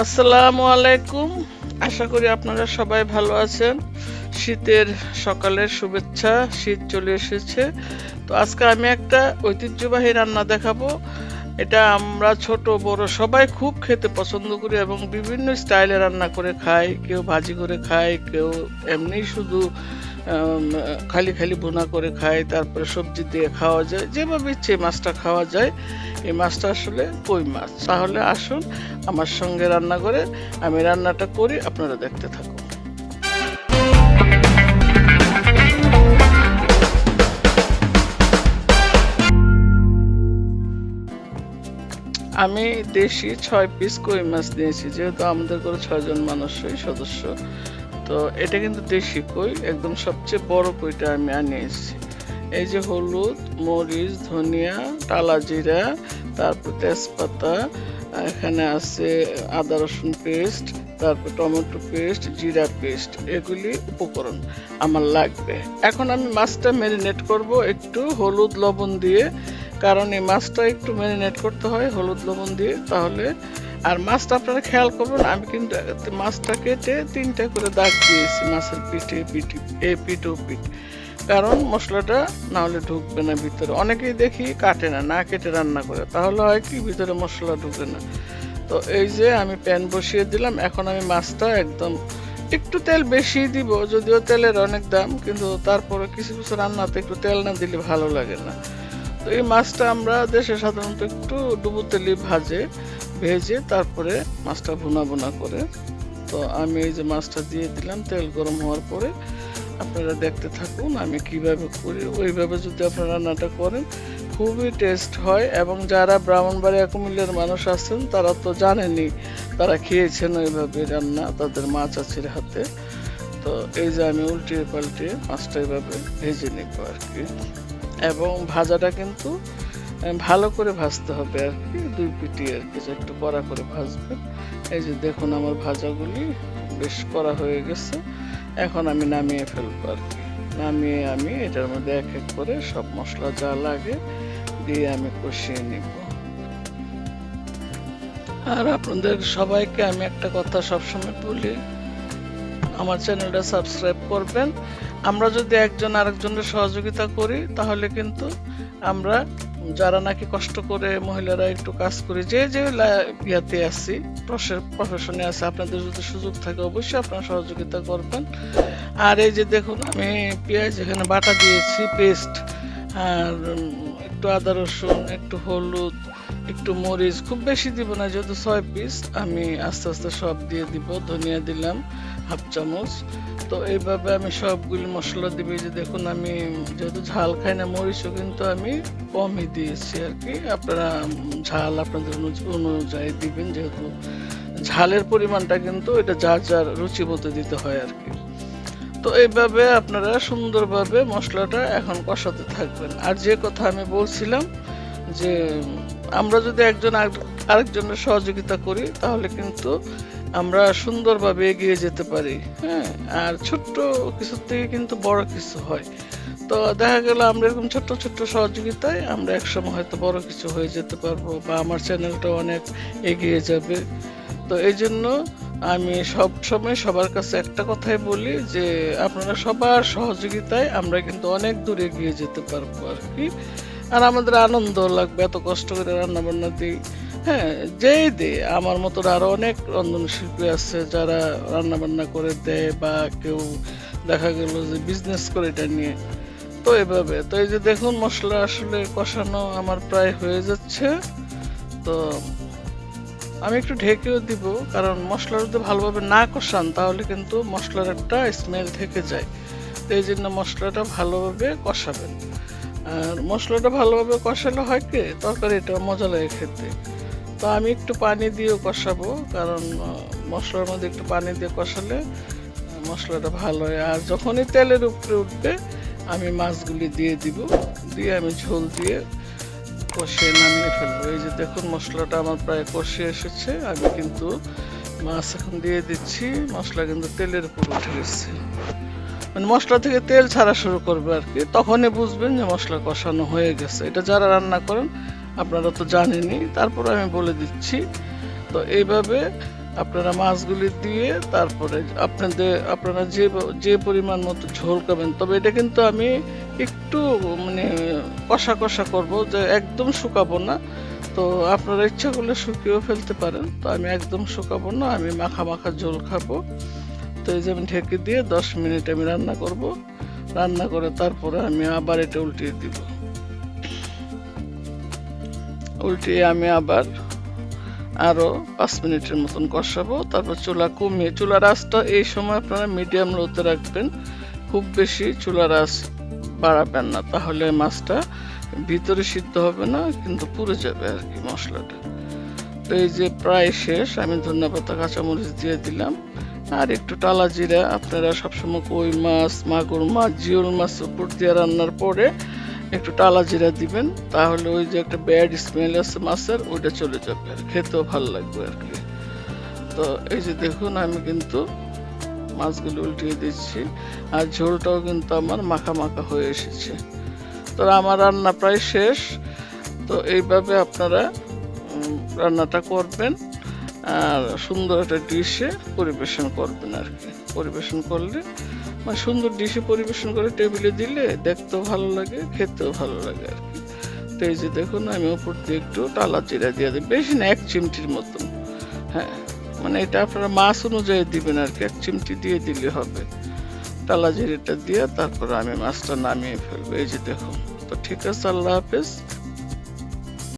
আসসালামু আলাইকুম। আশা করি আপনারা সবাই ভালো আছেন। শীতের সকালের শুভেচ্ছা, শীত চলে এসেছে। তো আজকে আমি একটা ঐতিহ্যবাহী রান্না দেখাবো। এটা আমরা ছোট, বড় সবাই খুব খেতে পছন্দ করি এবং বিভিন্ন স্টাইলে রান্না করে খাই। কেউ ভাজি করে খায়, কেউ এমনি শুধু খালি খালি ভুনা করে খায়, তারপরে সবজি দিয়ে খাওয়া যায়, যেভাবে ইচ্ছে মাছটা খাওয়া যায়। এই মাছটা আসলে কই মাছ? তাহলে আসুন আমার সঙ্গে রান্না করে আমি রান্নাটা করি, আপনারা দেখতে থাকুন। আমি দেশি ছয় পিস কই মাছ নিয়েছি, যেহেতু আমাদের করে ছয়জন মানুষই সদস্য। তো এটা কিন্তু দেশি কই, একদম সবচেয়ে বড় কইটা আমি আনিয়েছি এই যে হলুদ, মরিচ, ধনিয়া টালা জিরা, তারপর তেজপাতা এখানে আছে আদা, রসুন পেস্ট, তারপর টমেটো পেস্ট, জিরা পেস্ট, এগুলি উপকরণ আমার লাগবে। এখন আমি মাছটা ম্যারিনেট করব একটু হলুদ লবণ দিয়ে, কারণ এই মাছটা একটু ম্যারিনেট করতে হয় হলুদ লবণ দিয়ে, তাহলে আর মাছটা আপনারা খেয়াল করবেন, আমি কিন্তু মাছটা কেটে তিনটা করে দাগ দিয়েছি, মাছের পিঠে পিঠে, এ পিঠ, ও পিঠ। কারণ মশলাটা না হলে ঢুকবে না ভিতরে। অনেকেই দেখি কাটে না না কেটে রান্না করে। তাহলে হয় কি, ভিতরে মশলা ঢুকে না। তো এই যে আমি প্যান বসিয়ে দিলাম, এখন আমি মাছটা একদম একটু তেল বেশি দিব, যদিও তেলের অনেক দাম, কিন্তু তারপরে কিছু কিছু রান্নাতে একটু তেল না দিলে ভালো লাগে না। তো এই মাছটা আমরা দেশে সাধারণত একটু ডুবো তেলে ভাজে। ভেজে তারপরে মাছটা ভুনা ভুনা করে, তো আমি এই যে মাছটা দিয়ে দিলাম, তেল গরম হওয়ার পরে আপনারা দেখতে থাকুন আমি কীভাবে করি। ওইভাবে যদি আপনারা রান্নাটা করেন, খুবই টেস্ট হয় এবং যারা ব্রাহ্মণবাড়িয়া কুমিল্লার মানুষ আছেন, তারা তো জানেনই, তারা খেয়েছেন ওইভাবে রান্না, তাদের মাছ আছে হাতে। তো এই যে আমি উল্টিয়ে পাল্টিয়ে মাছটা এইভাবে ভেজে নিব আর কি। এবং ভাজাটা কিন্তু ভালো করে ভাজতে হবে আর কি। দুই পিটি আর কি একটু কড়া করে ভাজবেন এই যে দেখুন আমার ভাজাগুলি বেশ করা হয়ে গেছে। এখন আমি নামিয়ে ফেলব আর কি। নামিয়ে আমি এটার মধ্যে এক এক করে সব মশলা যা লাগে দিয়ে আমি কষিয়ে নিব। আর আপনাদের সবাইকে আমি একটা কথা সবসময় বলি, আমার চ্যানেলটা সাবস্ক্রাইব করবেন। আমরা যদি একজন আরেকজনের সহযোগিতা করি, তাহলে কিন্তু আমরা যারা নাকি কষ্ট করে মহিলারা একটু কাজ করে, যে যে ইয়াতে আছি প্রফেশনে আছে, আপনাদের যদি সুযোগ থাকে অবশ্যই আপনারা সহযোগিতা করবেন। আর এই যে দেখুন, আমি পেঁয়াজ এখানে বাটা দিয়েছি পেস্ট আর একটু আদা রসুন, একটু হলুদ, একটু মরিচ, খুব বেশি দিব না, যেহেতু ছয় পিস আমি আস্তে আস্তে সব দিয়ে দিব, ধনিয়া দিলাম। হাফ চামচ। তো এইভাবে আমি সবগুলি মশলা দিবি। যে দেখুন, আমি যেহেতু ঝাল খাই না, মরিচও কিন্তু আমি কমই দিয়েছি আর কি। আপনারা ঝাল আপনাদের অনুযায়ী দিবেন, যেহেতু ঝালের পরিমাণটা কিন্তু এটা যার যার রুচি মতো দিতে হয় আর কি। তো এইভাবে আপনারা সুন্দরভাবে মশলাটা এখন কষাতে থাকবেন। আর যে কথা আমি বলছিলাম যে, আমরা যদি একজন আরেক- আরেকজনের সহযোগিতা করি, তাহলে কিন্তু আমরা সুন্দরভাবে এগিয়ে যেতে পারি হ্যাঁ? আর ছোট্ট কিছু থেকে কিন্তু বড় কিছু হয়। তো দেখা গেল আমরা এরকম ছোট্ট ছোট্ট সহযোগিতায় আমরা একসময় হয়তো বড় কিছু হয়ে যেতে পারব বা আমার চ্যানেলটা অনেক এগিয়ে যাবে। তো এই জন্য আমি সব সময় সবার কাছে একটা কথাই বলি যে, আপনারা সবার সহযোগিতায় আমরা কিন্তু অনেক দূর এগিয়ে যেতে পারব আর কি। আর আমাদের আনন্দ লাগবে, এত কষ্ট করে রান্না বান্না দিই। হ্যাঁ যেই দে, আমার মতো আরও অনেক রন্ধন শিল্পী আছে যারা রান্না বান্না করে দেয় বা কেউ দেখা গেল যে বিজনেস করে এটা নিয়ে। তো এভাবে, তো এই যে দেখুন মশলা আসলে কষানো আমার প্রায় হয়ে যাচ্ছে। তো আমি একটু ঢেকেও দিব, কারণ মশলা যদি ভালোভাবে না কষান তাহলে কিন্তু মশলার একটা স্মেল থেকে যায়। তো এই জন্য মশলাটা ভালোভাবে কষাবেন। আর মশলাটা ভালোভাবে কষালে হয় কি, তরকারিটা মজা লাগে খেতে। তো আমি একটু পানি দিয়েও কষাবো, কারণ মশলার মধ্যে একটু পানি দিয়ে কষালে মশলাটা ভালো হয়। আর যখনই তেলের উপরে উঠবে, আমি মাছগুলি দিয়ে দিব, দিয়ে আমি ঝোল দিয়ে কষিয়ে নামিয়ে ফেলব। এই যে দেখুন, মশলাটা আমার প্রায় কষিয়ে এসেছে, আমি কিন্তু মাছ এখন দিয়ে দিচ্ছি, মশলা কিন্তু তেলের উপর উঠে গেছে। মানে মশলা থেকে তেল ছাড়া শুরু করবে আর কি, তখনই বুঝবেন যে মশলা কষানো হয়ে গেছে। এটা যারা রান্না করেন আপনারা তো জানেনই। তারপরে আমি বলে দিচ্ছি। তো এইভাবে আপনারা মাছগুলি দিয়ে তারপরে আপনাদের, আপনারা যে যে পরিমাণ মতো ঝোল খাবেন, তবে এটা কিন্তু আমি একটু মানে কষা কষা করব, যে একদম শুকাবো না। তো আপনারা ইচ্ছা করলে শুকিয়েও ফেলতে পারেন। তো আমি একদম শুকাবো না, আমি মাখা মাখা ঝোল খাব। তো এই যে আমি ঢেকে দিয়ে দশ মিনিট আমি রান্না করব। রান্না করে তারপরে আমি আবার এটা উল্টিয়ে দিব। উল্টিয়ে আমি আবার আরও পাঁচ মিনিটের মতন কষাবো। তারপর চুলা কমিয়ে চুলার আঁচটা এই সময় আপনারা মিডিয়াম লোতে রাখবেন। খুব বেশি চুলার আঁচ বাড়াবেন না, তাহলে মাছটা ভিতরে সিদ্ধ হবে না, কিন্তু পুড়ে যাবে আর কি মশলাটা। তো এই যে প্রায় শেষ, আমি ধন্যপাতা কাঁচামরিচ দিয়ে দিলাম। আর একটু টালা জিরা, আপনারা সবসময় কই মাছ, মাগুর মাছ, জিওল মাছ উপর দিয়ে রান্নার পরে একটু টালা জিরা দিবেন, তাহলে ওই যে একটা ব্যাড স্মেল আছে মাছের, ওইটা চলে যাবে আর খেতেও ভালো লাগবে আর কি। তো এই যে দেখুন, আমি কিন্তু মাছগুলো উল্টিয়ে দিচ্ছি, আর ঝোলটাও কিন্তু আমার মাখা মাখা হয়ে এসেছে। তো আমার রান্না প্রায় শেষ। তো এইভাবে আপনারা রান্নাটা করবেন, আর সুন্দর একটা ডিশে পরিবেশন করবেন আর কি। পরিবেশন করলে মানে সুন্দর ডিশে পরিবেশন করে টেবিলে দিলে দেখতেও ভালো লাগে, খেতেও ভালো লাগে আর কি। তো এই যে দেখুন, আমি উপর দিয়ে একটু টালা জিরা দিয়ে দিই। বেশি না, এক চিমটির মতন। হ্যাঁ মানে এটা আপনারা মাছ অনুযায়ী দিবেন আর কি, এক চিমটি দিয়ে দিলে হবে। টালা জিরেটা দিয়ে তারপরে আমি মাছটা নামিয়ে ফেলব। এই যে দেখুন। তো ঠিক আছে, আল্লাহ হাফেজ।